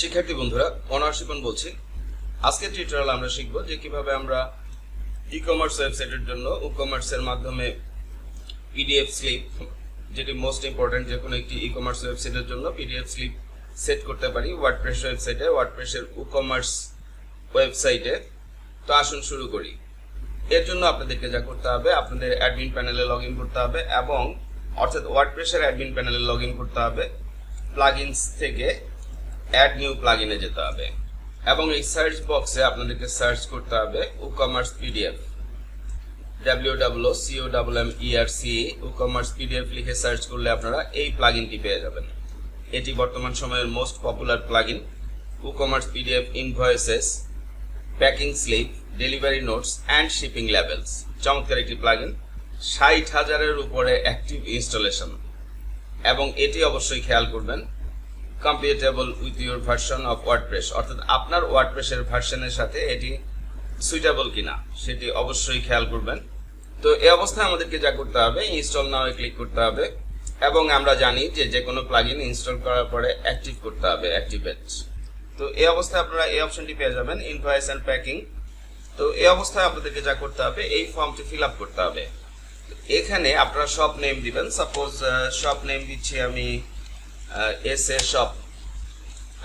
শিক্ষার্থী বন্ধুরা অনার শিপন বলছি? আজকের টিউটোরিয়াল আমরা শিখব যে কীভাবে আমরা ই কমার্স ওয়েবসাইটের জন্য ই কমার্সের মাধ্যমে পিডিএফ স্লিপ যেটি মোস্ট ইম্পর্টেন্ট যে কোনো একটি ই কমার্স ওয়েবসাইটের জন্য পিডিএফ স্লিপ সেট করতে পারি ওয়ার্ড ওয়ার্ডপ্রেস ওয়েবসাইটে ওয়ার্ডপ্রেসের ই কমার্স ওয়েবসাইটে তো আসুন শুরু করি। এর জন্য আপনাদেরকে যা করতে হবে, আপনাদের অ্যাডমিন প্যানেলে লগ ইন করতে হবে এবং অর্থাৎ ওয়ার্ড ওয়ার্ডপ্রেসের অ্যাডমিন প্যানেলে লগ ইন করতে হবে প্লাগইনস থেকে। অ্যাড নিউ প্লাগইনে যেতে হবে। এবং এই সার্চ বক্সে আপনাদেরকে সার্চ করতে হবে e commerce PDF W W C O double M E R C E commerce PDF লিখে সার্চ করলে আপনারা এই প্লাগইনটি পেয়ে যাবেন। এটি বর্তমান সময়ের most popular plugin e commerce PDF invoices packing slip delivery notes and shipping labels চমৎকার একটি প্লাগইন ষাট হাজারের উপরে অ্যাক্টিভ ইনস্টলেশন এবং এটি অবশ্যই খেয়াল করবেন compatible with your version of WordPress অর্থাৎ আপনার ওয়ার্ডপ্রেসের ভার্সনের সাথে এটি সুইটেবল কিনা, সেটি অবশ্যই খেয়াল করবেন। তো এই অবস্থায় আমাদেরকে যা করতে হবে ইনস্টল নাও ক্লিক করতে হবে, এবং আমরা জানি যে যে কোনো প্লাগইন ইনস্টল করার পরে অ্যাক্টিভ করতে হবে অ্যাক্টিভেট তো এই অবস্থায় আপনারা এই অপশনটি পেয়ে যাবেন ইনভয়েস অ্যান্ড প্যাকিং তো এই অবস্থায় আপনাদেরকে যা করতে হবে, এই ফর্মটি ফিল আপ করতে হবে। এখানে আপনারা শপ নেম দিবেন। সাপোজ শপ নেম দিচ্ছি আমি এস এ শপ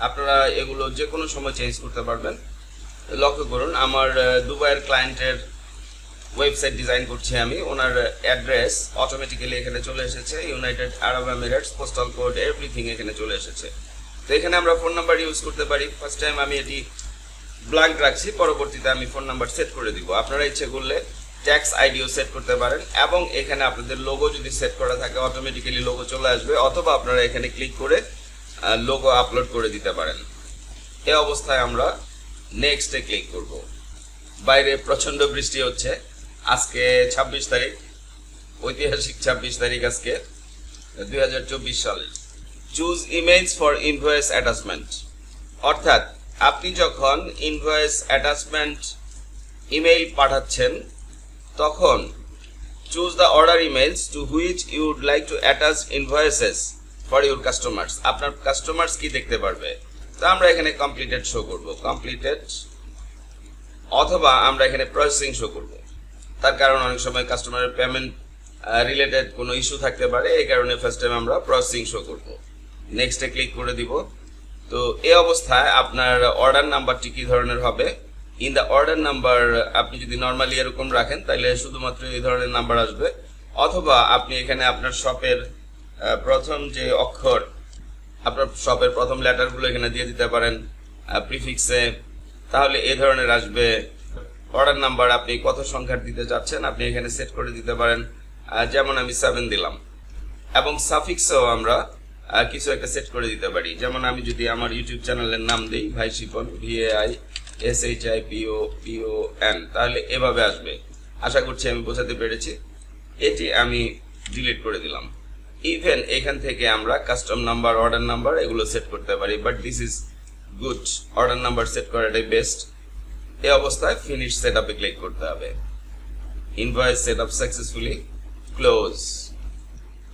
আপনারা এগুলো যে কোনো সময় চেঞ্জ করতে পারবেন। লক্ষ্য করুন, আমার দুবাইয়ের ক্লায়েন্টের ওয়েবসাইট ডিজাইন করছি আমি। ওনার অ্যাড্রেস অটোমেটিক্যালি এখানে চলে এসেছে। United Arab Emirates postal code everything এখানে চলে এসেছে। তো এখানে আমরা ফোন নাম্বার ইউজ করতে পারি। ফার্স্ট টাইম আমি এটি ব্ল্যাঙ্ক রাখছি। পরবর্তীতে আমি ফোন নাম্বার সেট করে দিব। আপনারা ইচ্ছে করলে ট্যাক্স আইডিও সেট করতে পারেন এবং এখানে আপনাদের লোগো যদি সেট করা থাকে অটোমেটিক্যালি লোগো চলে আসবে অথবা আপনারা এখানে ক্লিক করে লোগো আপলোড করে দিতে পারেন। এই অবস্থায় আমরা নেক্সটে ক্লিক করব। বাইরে প্রচণ্ড বৃষ্টি হচ্ছে। আজকে ছাব্বিশ তারিখ, ঐতিহাসিক ছাব্বিশ তারিখ আজকে, দুই হাজার চব্বিশ সালে choose image for invoice attachment অর্থাৎ আপনি যখন ইনভয়েস অ্যাটাচমেন্ট ইমেইল পাঠাচ্ছেন তখন choose the order emails to which you would like to attach invoices for your customers আপনার কাস্টমার্স কি দেখতে পারবে? তো আমরা এখানে কমপ্লিটেড শো করব। কমপ্লিটেড অথবা আমরা এখানে প্রসেসিং শো করব। তার কারণ অনেক সময় কাস্টমারের পেমেন্ট রিলেটেড কোনো ইস্যু থাকতে পারে, এই কারণে ফার্স্ট টাইম আমরা প্রসেসিং শো করব। নেক্সটে ক্লিক করে দিব। তো এই অবস্থায় আপনার অর্ডার নাম্বারটি কী ধরনের হবে? ইন দ্য অর্ডার নাম্বার আপনি যদি নর্মালি এরকম রাখেন তাহলে শুধুমাত্র এই ধরনের নাম্বার আসবে। অথবা আপনি এখানে আপনার শপের প্রথম যে অক্ষর, আপনার শপের প্রথম লেটারগুলো এখানে দিয়ে দিতে পারেন প্রিফিক্সে তাহলে এই ধরনের আসবে। অর্ডার নাম্বার আপনি কত সংখ্যার দিতে চাচ্ছেন, আপনি এখানে সেট করে দিতে পারেন। যেমন আমি সেভেন দিলাম। এবং সাফিক্সও আমরা কিছু একটা সেট করে দিতে পারি। যেমন আমি যদি আমার ইউটিউব চ্যানেলের নাম দিই, ভাই Shipon V A I S H I P O P O N তাহলে এভাবে আসবে। আশা করছি আমি বোঝাতে পেরেছি। এটি আমি ডিলিট করে দিলাম। ইভেন এখান থেকে আমরা কাস্টম নাম্বার অর্ডার নাম্বার এগুলো সেট করতে পারি but this is good order number set করাটাই বেস্ট এই অবস্থায় ফিনিশ সেট আপে ক্লিক করতে হবে। Invoice set up successfully close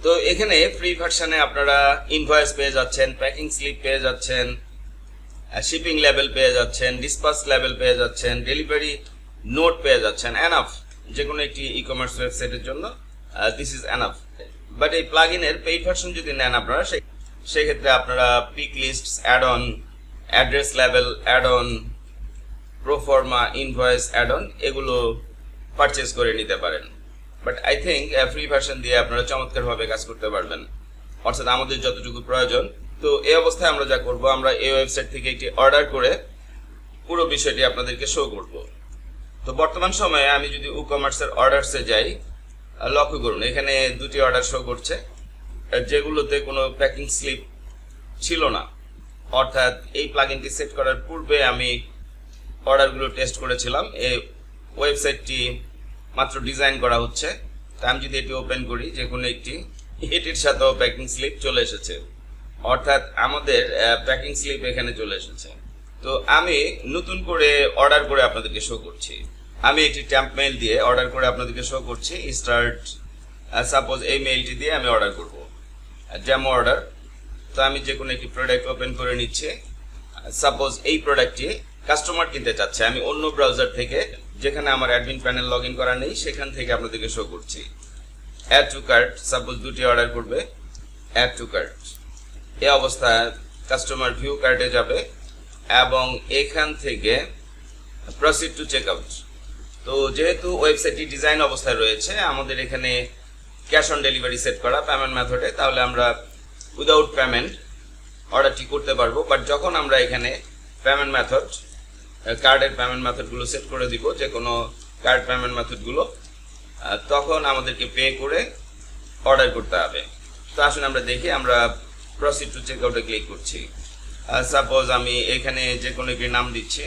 তো এখানে ফ্রি ভার্সনে আপনারা ইনভয়েস পেয়ে যাচ্ছেন প্যাকিং স্লিপ পেয়ে যাচ্ছেন। শিপিং লেভেল পেয়ে যাচ্ছেন ডিসপাস লেভেল পেয়ে যাচ্ছেন ডেলিভারি নোট পেয়ে যাচ্ছেন এনাফ যে কোনো একটি ই কমার্স ওয়েবসাইটের জন্য দিস ইজ এনাফ বাট এই প্লাগ ইনের পেইড ভার্সন যদি নেন আপনারা সেক্ষেত্রে আপনারা pick list add on address level add on proforma invoice add on এগুলো পারচেস করে নিতে পারেন। But I think free version দিয়ে আপনারা চমৎকারভাবে কাজ করতে পারবেন। অর্থাৎ আমাদের যতটুকু প্রয়োজন তো এই অবস্থায় আমরা যা করব, আমরা এই ওয়েবসাইট থেকে একটি অর্ডার করে পুরো বিষয়টি আপনাদেরকে শো করব। তো বর্তমান সময়ে আমি যদি ই কমার্সের অর্ডারসে যাই লক্ষ্য করুন, এখানে দুটি অর্ডার শো করছে। যেগুলোতে কোনো প্যাকিং স্লিপ ছিল না। অর্থাৎ এই প্লাগইনটি সেট করার পূর্বে আমি অর্ডারগুলো টেস্ট করেছিলাম। এই ওয়েবসাইটটি মাত্র ডিজাইন করা হচ্ছে। তা আমি যদি এটি ওপেন করি যে কোনো একটি, এটির সাথেও প্যাকিং স্লিপ চলে এসেছে। অর্থাৎ আমাদের প্যাকিং স্লিপ এখানে চলে এসেছে। তো আমি নতুন করে অর্ডার করে আপনাদেরকে শো করছি। আমি একটি ট্যাম্প মেইল দিয়ে অর্ডার করে আপনাদেরকে শো করছি। স্টার্ট সাপোজ এই মেইলটি দিয়ে আমি অর্ডার করব। ডেমো অর্ডার তো আমি যে কোনো একটি প্রোডাক্ট ওপেন করে নিচ্ছি। সাপোজ এই প্রোডাক্টটি কাস্টমার কিনতে চাচ্ছে। আমি অন্য ব্রাউজার থেকে যেখানে আমার অ্যাডমিন প্যানেল লগ ইন করা নেই, সেখান থেকে আপনাদেরকে শো করছি। অ্যাড টু কার্ট সাপোজ দুটি অর্ডার করবে। অ্যাড টু কার্ট এই অবস্থায় কাস্টমার ভিউ কার্টে যাবে এবং এখান থেকে প্রসিড টু চেক আউট তো যেহেতু ওয়েবসাইটটি ডিজাইন অবস্থায় রয়েছে, আমাদের এখানে ক্যাশ অন ডেলিভারি সেট করা পেমেন্ট মেথডে তাহলে আমরা উইদাউট পেমেন্ট অর্ডারটি করতে পারব। বাট যখন আমরা এখানে পেমেন্ট মেথড কার্ডের পেমেন্ট মেথডগুলো সেট করে দিব, যে কোনো কার্ড পেমেন্ট মেথডগুলো তখন আমাদেরকে পে করে অর্ডার করতে হবে। তো আসুন আমরা দেখি, আমরা প্রসিড টু চেক আউটে ক্লিক করছি। সাপোজ আমি এখানে যে কোনো একটি নাম দিচ্ছি,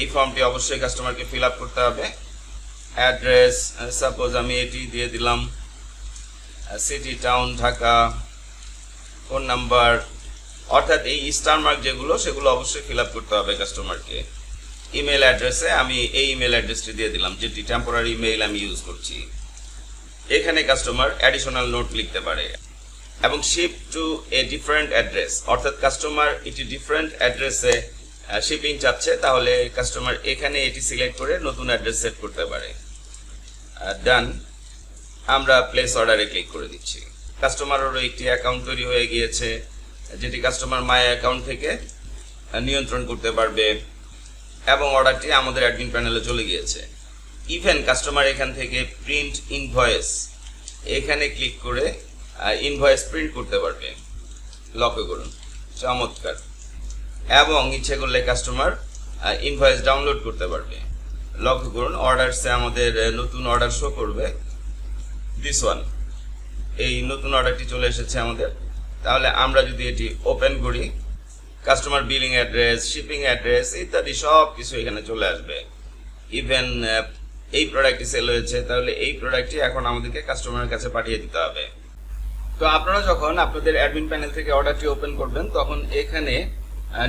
এই ফর্মটি অবশ্যই কাস্টমারকে ফিল আপ করতে হবে। অ্যাড্রেস সাপোজ আমি এটি দিয়ে দিলাম। City town Dhaka phone number অর্থাৎ এই স্টার মার্ক যেগুলো, সেগুলো অবশ্যই ফিল আপ করতে হবে কাস্টমারকে ইমেল অ্যাড্রেসে আমি এই ইমেল অ্যাড্রেসটি দিয়ে দিলাম, যেটি টেম্পোরারি ইমেইল আমি ইউজ করছি। এখানে কাস্টমার অ্যাডিশনাল নোট লিখতে পারে। এবং ship to a different address অর্থাৎ কাস্টমার একটি ডিফারেন্ট অ্যাড্রেসে শিপিং চাচ্ছে, তাহলে কাস্টমার এখানে এটি সিলেক্ট করে নতুন অ্যাড্রেস সেট করতে পারে। ডান আমরা প্লেস অর্ডারে ক্লিক করে দিচ্ছি। কাস্টমারেরও একটি অ্যাকাউন্ট তৈরি হয়ে গিয়েছে, যেটি কাস্টমার মাই অ্যাকাউন্ট থেকে নিয়ন্ত্রণ করতে পারবে, এবং অর্ডারটি আমাদের অ্যাডমিন প্যানেলে চলে গিয়েছে। ইভেন কাস্টমার এখান থেকে প্রিন্ট ইনভয়েস এখানে ক্লিক করে ইনভয়েস প্রিন্ট করতে পারবে লক্ষ্য করুন। চমৎকার। এবং ইচ্ছে করলে কাস্টমার ইনভয়েস ডাউনলোড করতে পারবে। লক্ষ্য করুন। অর্ডারসে আমাদের নতুন অর্ডার শো করবে। দিস ওয়ান এই নতুন অর্ডারটি চলে এসেছে আমাদের। তাহলে আমরা যদি এটি ওপেন করি customer billing address shipping address ইত্যাদি সব কিছু এখানে চলে আসবে। ইভেন এই প্রোডাক্টটি সেল হয়েছে, তাহলে এই প্রোডাক্টটি এখন আমাদেরকে কাস্টমারের কাছে পাঠিয়ে দিতে হবে। তো আপনারা যখন আপনাদের অ্যাডমিন প্যানেল থেকে অর্ডারটি ওপেন করবেন, তখন এখানে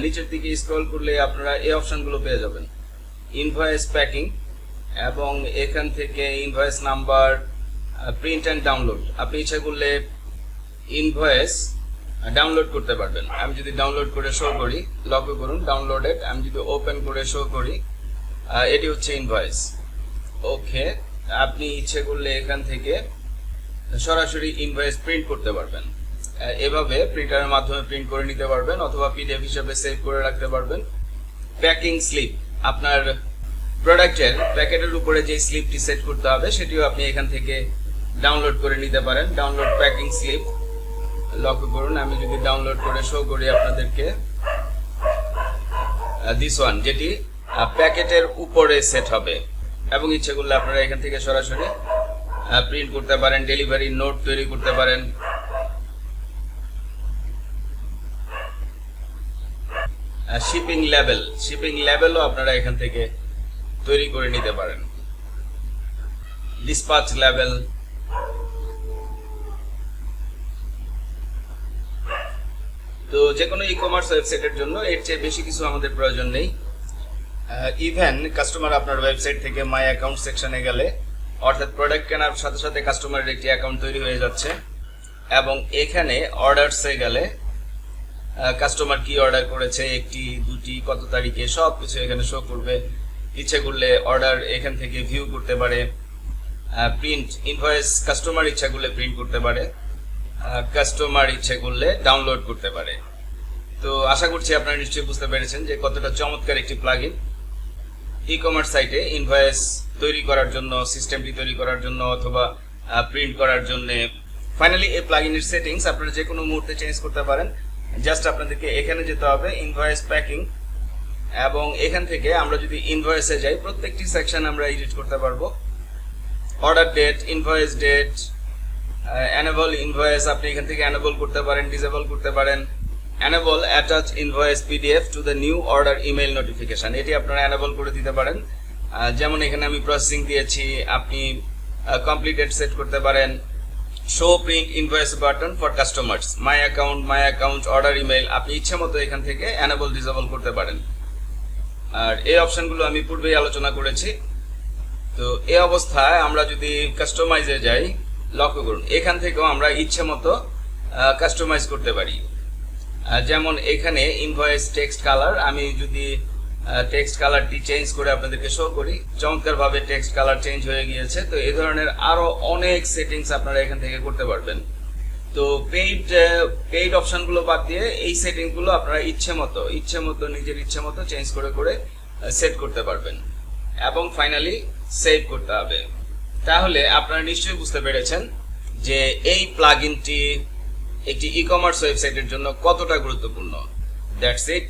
নিচের দিকে স্ক্রল করলে আপনারা এই অপশনগুলো পেয়ে যাবেন। ইনভয়েস প্যাকিং এবং এখান থেকে invoice number print and download আপনি ইচ্ছা করলে ইনভয়েস ডাউনলোড করতে পারবেন। আমি যদি ডাউনলোড করে শো করি লক্ষ্য করুন ডাউনলোডেড আমি যদি ওপেন করে শো করি এটি হচ্ছে ইনভয়েস ওকে আপনি ইচ্ছে করলে এখান থেকে সরাসরি ইনভয়েস প্রিন্ট করতে পারবেন। এভাবে প্রিন্টারের মাধ্যমে প্রিন্ট করে নিতে পারবেন অথবা পিডিএফ হিসেবে সেভ করে রাখতে পারবেন। প্যাকিং স্লিপ আপনার প্রোডাক্টের প্যাকেটের উপরে যে স্লিপটি সেট করতে হবে, সেটিও আপনি এখান থেকে ডাউনলোড করে নিতে পারেন। ডাউনলোড প্যাকিং স্লিপ লক্ষ্য করুন, আমি যদি ডাউনলোড করে শো করি আপনাদেরকে। দিস ওয়ান যেটি প্যাকেটের উপরে সেট হবে। এবং ইচ্ছে করলে আপনারা এখান থেকে সরাসরি প্রিন্ট করতে পারেন ডেলিভারি নোট তৈরি করতে পারেন। শিপিং লেভেল শিপিং লেভেলও আপনারা এখান থেকে তৈরি করে নিতে পারেন। ডিসপাচ লেভেল তো যে কোনো ই কমার্স ওয়েবসাইটের জন্য এর চেয়ে বেশি কিছু আমাদের প্রয়োজন নেই। ইভেন কাস্টমার আপনার ওয়েবসাইট থেকে মাই অ্যাকাউন্ট সেকশনে গেলে অর্থাৎ প্রোডাক্ট কেনার সাথে সাথে কাস্টমারের একটি অ্যাকাউন্ট তৈরি হয়ে যাচ্ছে এবং এখানে অর্ডারসে গেলে কাস্টমার কি অর্ডার করেছে, একটি, দুটি, কত তারিখে সব কিছু এখানে শো করবে। ইচ্ছে করলে অর্ডার এখান থেকে ভিউ করতে পারে প্রিন্ট ইনভয়েস কাস্টমার ইচ্ছা করলে প্রিন্ট করতে পারে কাস্টমার ইচ্ছে করলে ডাউনলোড করতে পারে। তো আশা করছি আপনারা নিশ্চয়ই বুঝতে পেরেছেন যে কতটা চমৎকার একটি প্লাগইন ই কমার্স সাইটে ইনভয়েস তৈরি করার জন্য সিস্টেমটি তৈরি করার জন্য অথবা প্রিন্ট করার জন্য। ফাইনালি এই প্লাগইনের সেটিংস আপনারা যে কোনো মুহূর্তে চেঞ্জ করতে পারেন। জাস্ট আপনাদেরকে এখানে যেতে হবে ইনভয়েস প্যাকিং এবং এখান থেকে আমরা যদি ইনভয়েসে যাই, প্রত্যেকটি সেকশন আমরা এডিট করতে পারব। Order date invoice date enable invoice আপনি এখান থেকে অ্যানেবল করতে পারেন ডিসেবল করতে পারেন। Enable attach invoice PDF to the new order email notification এটি আপনারা অ্যানেবল করে দিতে পারেন। যেমন এখানে আমি প্রসেসিং দিয়েছি, আপনি কমপ্লিটেড সেট করতে পারেন। Show print invoice button for customers my account my account order email আপনি ইচ্ছে মতো এখান থেকে অ্যানেবল ডিসেবল করতে পারেন। আর এই অপশনগুলো আমি পূর্বেই আলোচনা করেছি। তো এই অবস্থায় আমরা যদি কাস্টমাইজে যাই, লক্ষ্য করুন, এখান থেকেও আমরা ইচ্ছে মতো কাস্টমাইজ করতে পারি। যেমন এখানে ইনভয়েস টেক্সট কালার আমি যদি টেক্সট কালারটি চেঞ্জ করে আপনাদেরকে শো করি। চমৎকার ভাবে টেক্সট কালার চেঞ্জ হয়ে গিয়েছে। তো এই ধরনের আরও অনেক সেটিংস আপনারা এখান থেকে করতে পারবেন। তো পেইড পেইড অপশনগুলো বাদ দিয়ে এই সেটিংসগুলো আপনারা ইচ্ছে মতো ইচ্ছে মতো, নিজের ইচ্ছে মতো চেঞ্জ করে করে সেট করতে পারবেন। এবং ফাইনালি সেভ করতে হবে। তাহলে আপনারা নিশ্চয়ই বুঝতে পেরেছেন যে এই প্লাগইনটি একটি ই কমার্স ওয়েবসাইটের জন্য কতটা গুরুত্বপূর্ণ। That's it